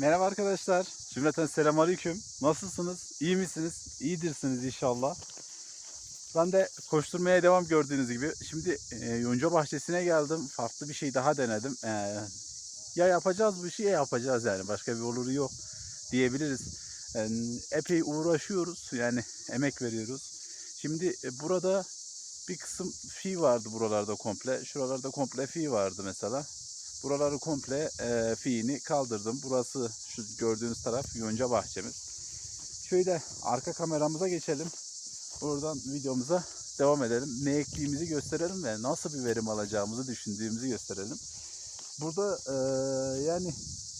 Merhaba arkadaşlar. Cümleten selamünaleyküm. Nasılsınız? İyi misiniz? İyidirsiniz inşallah. Ben de koşturmaya devam gördüğünüz gibi. Şimdi e, yonca bahçesine geldim. Farklı bir şey daha denedim. E, ya yapacağız bu işi ya yapacağız yani. Başka bir oluru yok diyebiliriz. E, epey uğraşıyoruz. Yani emek veriyoruz. Şimdi e, burada bir kısım fi vardı buralarda komple. Şuralarda komple fi vardı mesela. Buraları komple e, fiini kaldırdım. Burası şu gördüğünüz taraf yonca bahçemiz. Şöyle arka kameramıza geçelim. Buradan videomuza devam edelim. Ne ektiğimizi gösterelim ve nasıl bir verim alacağımızı düşündüğümüzü gösterelim. Burada e, yani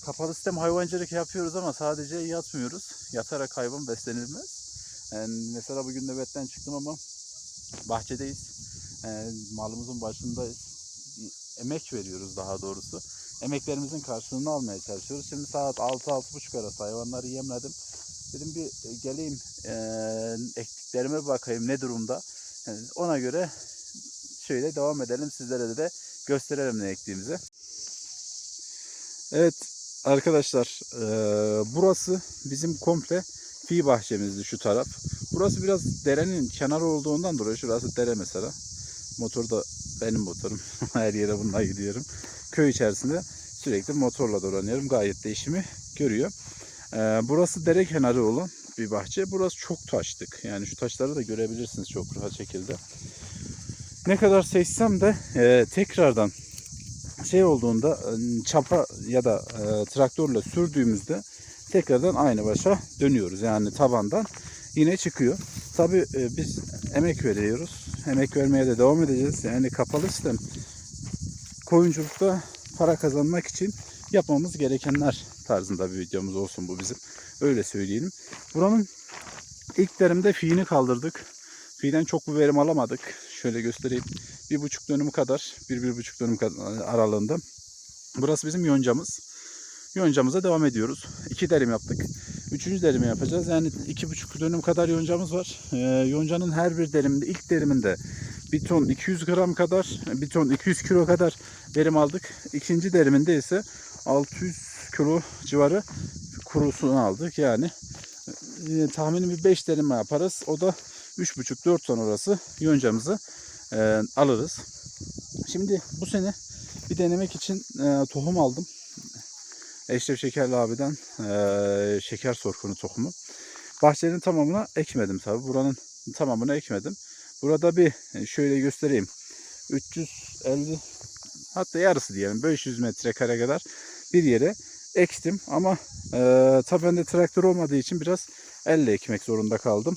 kapalı sistem hayvancılık yapıyoruz ama sadece yatmıyoruz. Yatarak hayvan beslenilmez. Yani mesela bugün nöbetten çıktım ama bahçedeyiz. E, malımızın başındayız emek veriyoruz daha doğrusu. Emeklerimizin karşılığını almaya çalışıyoruz. Şimdi saat 6-6.30 arası hayvanları yemledim. Dedim bir e, geleyim e, ektiklerime bakayım ne durumda. Yani ona göre şöyle devam edelim. Sizlere de gösterelim ne ektiğimizi. Evet arkadaşlar e, burası bizim komple fi bahçemizdi şu taraf. Burası biraz derenin kenarı olduğundan dolayı şurası dere mesela. Motor da benim motorum. Her yere bununla gidiyorum. Köy içerisinde sürekli motorla dolanıyorum. Gayet de işimi görüyor. Ee, burası dere kenarı olan bir bahçe. Burası çok taşlık. Yani şu taşları da görebilirsiniz çok rahat şekilde. Ne kadar seçsem de e, tekrardan şey olduğunda e, çapa ya da e, traktörle sürdüğümüzde tekrardan aynı başa dönüyoruz. Yani tabandan yine çıkıyor. Tabi biz emek veriyoruz. Emek vermeye de devam edeceğiz. Yani kapalı sistem koyunculukta para kazanmak için yapmamız gerekenler tarzında bir videomuz olsun bu bizim. Öyle söyleyelim. Buranın ilk derimde fiini kaldırdık. Fiiden çok bir verim alamadık. Şöyle göstereyim. Bir buçuk dönüm kadar, bir, bir buçuk dönüm aralığında. Burası bizim yoncamız. Yoncamıza devam ediyoruz. İki derim yaptık. Üçüncü derimi yapacağız. Yani iki buçuk dönüm kadar yoncamız var. Ee, yoncanın her bir deriminde, ilk deriminde bir ton 200 gram kadar, bir ton 200 kilo kadar verim aldık. İkinci deriminde ise 600 kilo civarı kurusunu aldık. Yani e, tahmini bir 5 derime yaparız. O da 3,5-4 ton orası yoncamızı e, alırız. Şimdi bu sene bir denemek için e, tohum aldım. Eşref Şekerli abiden e, şeker sorkunu tohumu. Bahçenin tamamına ekmedim tabi. Buranın tamamına ekmedim. Burada bir e, şöyle göstereyim. 350 hatta yarısı diyelim 500 metrekare kadar bir yere ektim ama e, tabi bende traktör olmadığı için biraz elle ekmek zorunda kaldım.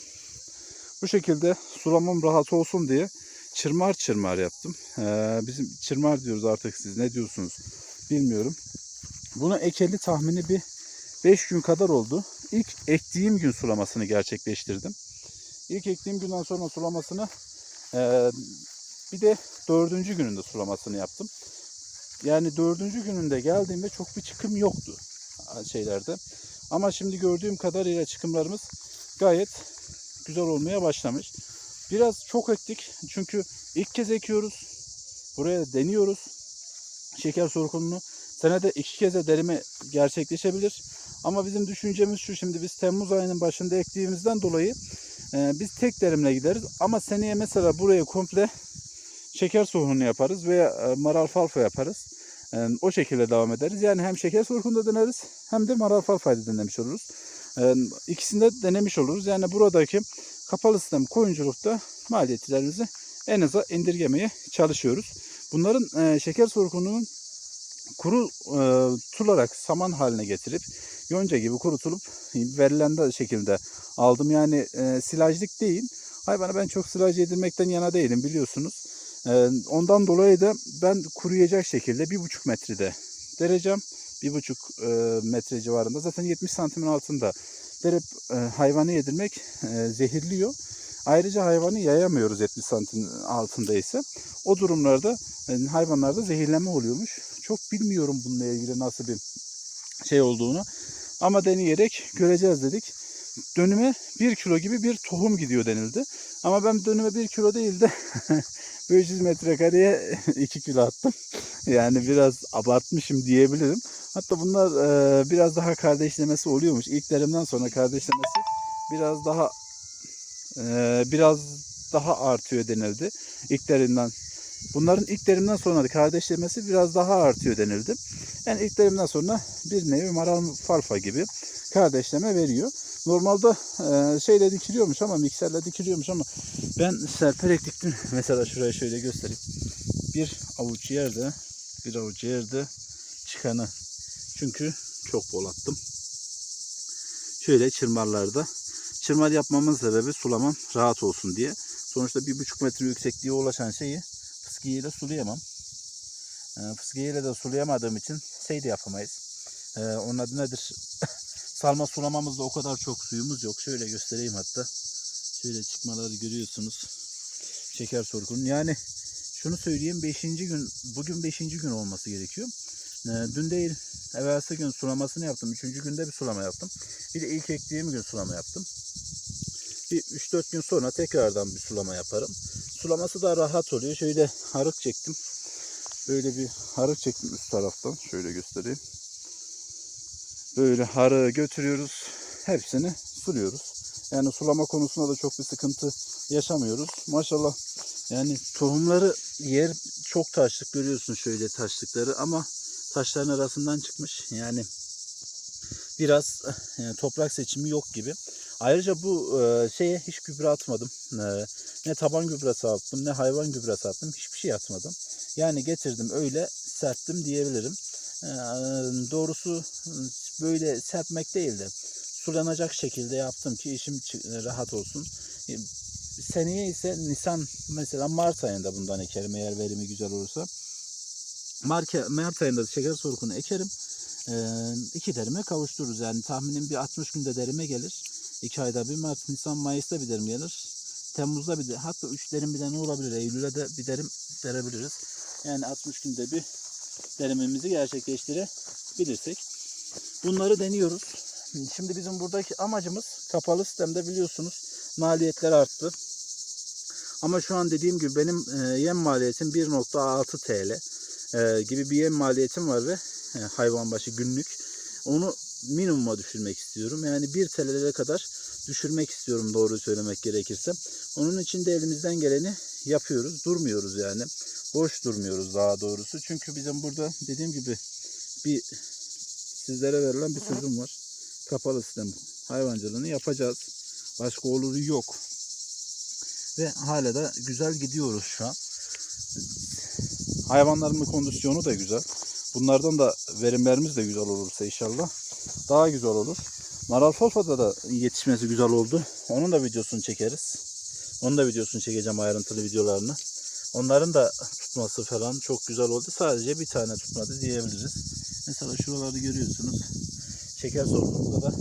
Bu şekilde sulamam rahat olsun diye çırmar çırmar yaptım. E, bizim çırmar diyoruz artık siz ne diyorsunuz bilmiyorum. Bunu ekeli tahmini bir 5 gün kadar oldu. İlk ektiğim gün sulamasını gerçekleştirdim. İlk ektiğim günden sonra sulamasını e, bir de dördüncü gününde sulamasını yaptım. Yani dördüncü gününde geldiğimde çok bir çıkım yoktu şeylerde. Ama şimdi gördüğüm kadarıyla çıkımlarımız gayet güzel olmaya başlamış. Biraz çok ektik çünkü ilk kez ekiyoruz. Buraya deniyoruz. Şeker sorkununu senede iki kez de derime gerçekleşebilir. Ama bizim düşüncemiz şu şimdi biz Temmuz ayının başında ektiğimizden dolayı e, biz tek derimle gideriz. Ama seneye mesela buraya komple şeker sorhunu yaparız veya e, maral falfa yaparız. E, o şekilde devam ederiz. Yani hem şeker sorhunda deneriz hem de maral falfayı denemiş oluruz. E, ikisini de denemiş oluruz. Yani buradaki kapalı sistem koyunculukta maliyetlerimizi en aza indirgemeye çalışıyoruz. Bunların e, şeker sorkununun kuru e, saman haline getirip yonca gibi kurutulup verilen de şekilde aldım. Yani e, silajlık değil. Hayvana ben çok silaj yedirmekten yana değilim biliyorsunuz. E, ondan dolayı da ben kuruyacak şekilde bir buçuk metrede dereceğim. Bir buçuk e, metre civarında. Zaten 70 santimin altında derip e, hayvanı yedirmek e, zehirliyor. Ayrıca hayvanı yayamıyoruz 70 santim altında ise. O durumlarda e, hayvanlarda zehirlenme oluyormuş. Çok bilmiyorum bununla ilgili nasıl bir şey olduğunu. Ama deneyerek göreceğiz dedik. dönüme 1 kilo gibi bir tohum gidiyor denildi. Ama ben dönüme 1 kilo değil de 500 metrekareye 2 kilo attım. Yani biraz abartmışım diyebilirim. Hatta bunlar e, biraz daha kardeşlemesi oluyormuş. İlklerimden sonra kardeşlemesi biraz daha e, biraz daha artıyor denildi. İlklerinden Bunların ilklerinden sonra kardeşlemesi biraz daha artıyor denildi. Yani ilklerinden sonra bir nevi maral falfa gibi kardeşleme veriyor. Normalde e, şeyle dikiliyormuş ama mikserle dikiliyormuş ama ben serperek diktim. Mesela şuraya şöyle göstereyim. Bir avuç yerde, bir avuç yerde çıkanı. Çünkü çok bol attım. Şöyle çırmarlarda. Çırmar yapmamın sebebi sulamam rahat olsun diye. Sonuçta bir buçuk metre yüksekliğe ulaşan şeyi fıskiyeyle sulayamam. E, fıskiyeyle de sulayamadığım için şey de yapamayız. E, onun adı nedir? Salma sulamamızda o kadar çok suyumuz yok. Şöyle göstereyim hatta. Şöyle çıkmaları görüyorsunuz. Şeker sorgunun. Yani şunu söyleyeyim 5. gün bugün 5. gün olması gerekiyor. Ee, dün değil evvelsi gün sulamasını yaptım. 3. günde bir sulama yaptım. Bir de ilk ektiğim gün sulama yaptım. Bir 3-4 gün sonra tekrardan bir sulama yaparım. Sulaması da rahat oluyor. Şöyle harık çektim. Böyle bir harık çektim üst taraftan. Şöyle göstereyim. Böyle harığı götürüyoruz. Hepsini suluyoruz. Yani sulama konusunda da çok bir sıkıntı yaşamıyoruz. Maşallah yani tohumları yer çok taşlık görüyorsun şöyle taşlıkları ama taşların arasından çıkmış. Yani biraz yani toprak seçimi yok gibi. Ayrıca bu e, şeye hiç gübre atmadım. E, ne taban gübresi attım ne hayvan gübresi attım. Hiçbir şey atmadım. Yani getirdim öyle serptim diyebilirim. E, doğrusu böyle serpmek değil de sulanacak şekilde yaptım ki işim çı- rahat olsun. E, Seneye ise Nisan mesela Mart ayında bundan ekerim eğer verimi güzel olursa. Mart, Mart ayında şeker sorkunu ekerim. E, iki derime kavuştururuz. Yani tahminim bir 60 günde derime gelir. 2 ayda bir Mart, Nisan, Mayıs'ta bir derim gelir. Temmuz'da bir de hatta 3 derim bir de ne olabilir? Eylül'e de bir derim verebiliriz. Yani 60 günde bir derimimizi gerçekleştirebilirsek. Bunları deniyoruz. Şimdi bizim buradaki amacımız kapalı sistemde biliyorsunuz maliyetler arttı. Ama şu an dediğim gibi benim e, yem maliyetim 1.6 TL e, gibi bir yem maliyetim var ve e, hayvan başı günlük. Onu minimuma düşürmek istiyorum. Yani 1 TL'lere kadar düşürmek istiyorum doğruyu söylemek gerekirse. Onun için de elimizden geleni yapıyoruz. Durmuyoruz yani. Boş durmuyoruz daha doğrusu. Çünkü bizim burada dediğim gibi bir sizlere verilen bir sözüm var. Kapalı sistem hayvancılığını yapacağız. Başka oluru yok. Ve hala da güzel gidiyoruz şu an. Hayvanların kondisyonu da güzel. Bunlardan da verimlerimiz de güzel olursa inşallah daha güzel olur. Maral Folfa'da da yetişmesi güzel oldu. Onun da videosunu çekeriz. Onun da videosunu çekeceğim ayrıntılı videolarını. Onların da tutması falan çok güzel oldu. Sadece bir tane tutmadı diyebiliriz. Mesela şuraları görüyorsunuz. Şeker sorgununda da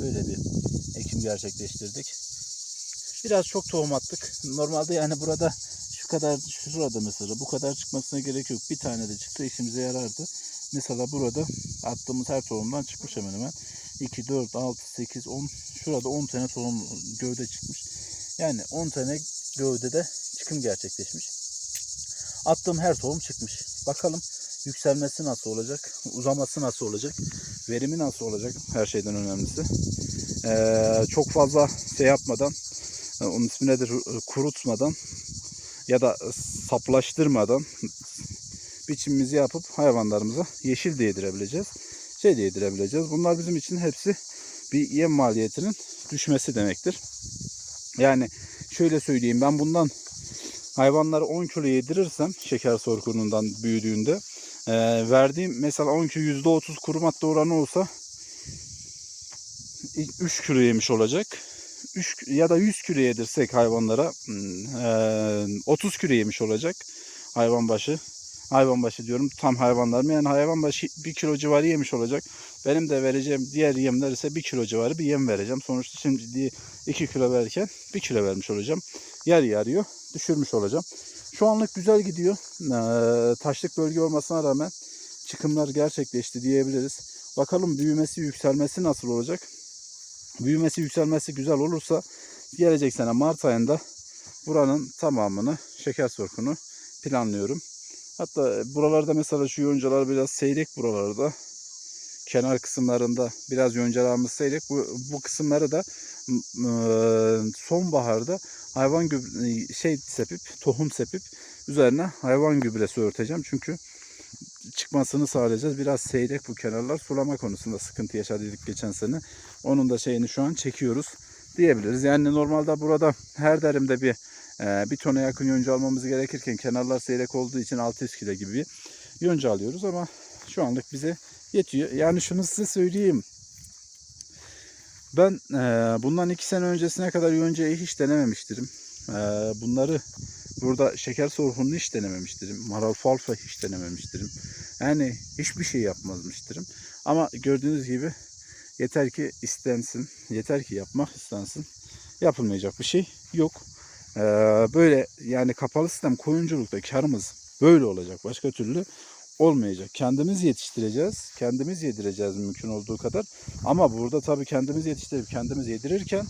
böyle bir ekim gerçekleştirdik. Biraz çok tohum attık. Normalde yani burada şu kadar şurada mesela bu kadar çıkmasına gerek yok. Bir tane de çıktı işimize yarardı. Mesela burada attığımız her tohumdan çıkmış hemen hemen. 2, 4, 6, 8, 10. Şurada 10 tane tohum gövde çıkmış. Yani 10 tane gövdede çıkım gerçekleşmiş. Attığım her tohum çıkmış. Bakalım yükselmesi nasıl olacak? Uzaması nasıl olacak? Verimi nasıl olacak? Her şeyden önemlisi. Ee, çok fazla şey yapmadan e, onun ismi nedir? Kurutmadan ya da saplaştırmadan biçimimizi yapıp hayvanlarımıza yeşil de yedirebileceğiz. Şey de yedirebileceğiz. Bunlar bizim için hepsi bir yem maliyetinin düşmesi demektir. Yani şöyle söyleyeyim ben bundan hayvanları 10 kilo yedirirsem şeker sorkunundan büyüdüğünde e, verdiğim mesela 10 kilo %30 kuru madde oranı olsa 3 kilo yemiş olacak. 3 ya da 100 kilo yedirsek hayvanlara e, 30 kilo yemiş olacak hayvan başı. Hayvan başı diyorum tam hayvanlar yani hayvan başı 1 kilo civarı yemiş olacak. Benim de vereceğim diğer yemler ise 1 kilo civarı bir yem vereceğim. Sonuçta şimdi 2 kilo verirken 1 kilo vermiş olacağım. Yer yarıyor düşürmüş olacağım. Şu anlık güzel gidiyor. Taşlık bölge olmasına rağmen çıkımlar gerçekleşti diyebiliriz. Bakalım büyümesi, yükselmesi nasıl olacak? Büyümesi yükselmesi güzel olursa gelecek sene Mart ayında buranın tamamını şeker sorkunu planlıyorum. Hatta buralarda mesela şu yoncalar biraz seyrek buralarda. Kenar kısımlarında biraz yoncalarımız seyrek. Bu, bu kısımları da e, sonbaharda hayvan gübre şey sepip, tohum sepip üzerine hayvan gübresi örteceğim. Çünkü çıkmasını sağlayacağız. Biraz seyrek bu kenarlar. Sulama konusunda sıkıntı yaşadık geçen sene. Onun da şeyini şu an çekiyoruz diyebiliriz. Yani normalde burada her derimde bir e, bir tona yakın yonca almamız gerekirken kenarlar seyrek olduğu için 600 kilo gibi bir yonca alıyoruz ama şu anlık bize yetiyor. Yani şunu size söyleyeyim. Ben e, bundan iki sene öncesine kadar yoncayı hiç denememiştirim. E, bunları burada şeker sorhununu hiç denememiştirim. Maral falfa hiç denememiştirim. Yani hiçbir şey yapmazmıştırım. Ama gördüğünüz gibi yeter ki istensin. Yeter ki yapmak istensin. Yapılmayacak bir şey yok. Ee, böyle yani kapalı sistem koyunculukta karımız böyle olacak. Başka türlü olmayacak. Kendimiz yetiştireceğiz. Kendimiz yedireceğiz mümkün olduğu kadar. Ama burada tabii kendimiz yetiştirip kendimiz yedirirken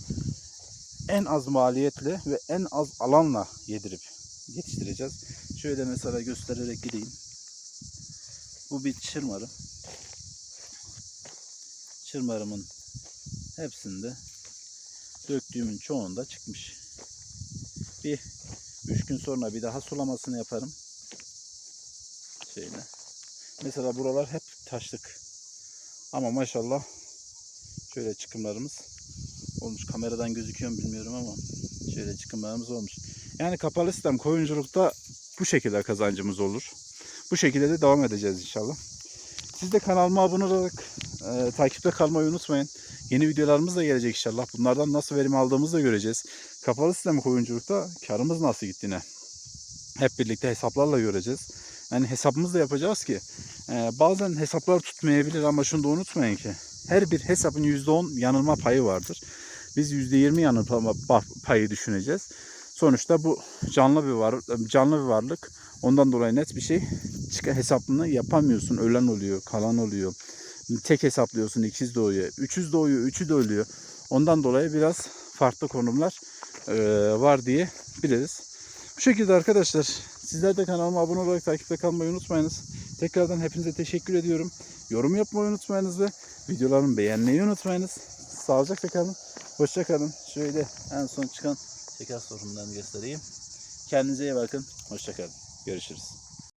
en az maliyetle ve en az alanla yedirip yetiştireceğiz. Şöyle mesela göstererek gideyim. Bu bir çırmarım. Çırmarımın hepsinde döktüğümün çoğunda çıkmış. Bir üç gün sonra bir daha sulamasını yaparım. Şeyle. Mesela buralar hep taşlık. Ama maşallah şöyle çıkımlarımız olmuş. Kameradan gözüküyor mu bilmiyorum ama şöyle çıkımlarımız olmuş. Yani kapalı sistem koyunculukta bu şekilde kazancımız olur. Bu şekilde de devam edeceğiz inşallah. Siz de kanalıma abone olarak e, takipte kalmayı unutmayın. Yeni videolarımız da gelecek inşallah. Bunlardan nasıl verim aldığımızı da göreceğiz. Kapalı sistem koyunculukta karımız nasıl gittiğine hep birlikte hesaplarla göreceğiz. Yani hesabımızı da yapacağız ki e, bazen hesaplar tutmayabilir ama şunu da unutmayın ki her bir hesabın %10 yanılma payı vardır. Biz %20 yanılma pa- payı düşüneceğiz. Sonuçta bu canlı bir var canlı bir varlık. Ondan dolayı net bir şey çık hesabını yapamıyorsun. Ölen oluyor, kalan oluyor. Tek hesaplıyorsun, ikiz doğuyor. Üçüz doğuyor, üçü de ölüyor. Ondan dolayı biraz farklı konumlar e, var diye biliriz. Bu şekilde arkadaşlar sizler de kanalıma abone olarak takipte kalmayı unutmayınız. Tekrardan hepinize teşekkür ediyorum. Yorum yapmayı unutmayınız ve videolarımı beğenmeyi unutmayınız. Sağlıcakla kalın. Hoşça kalın. Şöyle en son çıkan şeker sorunlarını göstereyim. Kendinize iyi bakın. Hoşça kalın. Görüşürüz.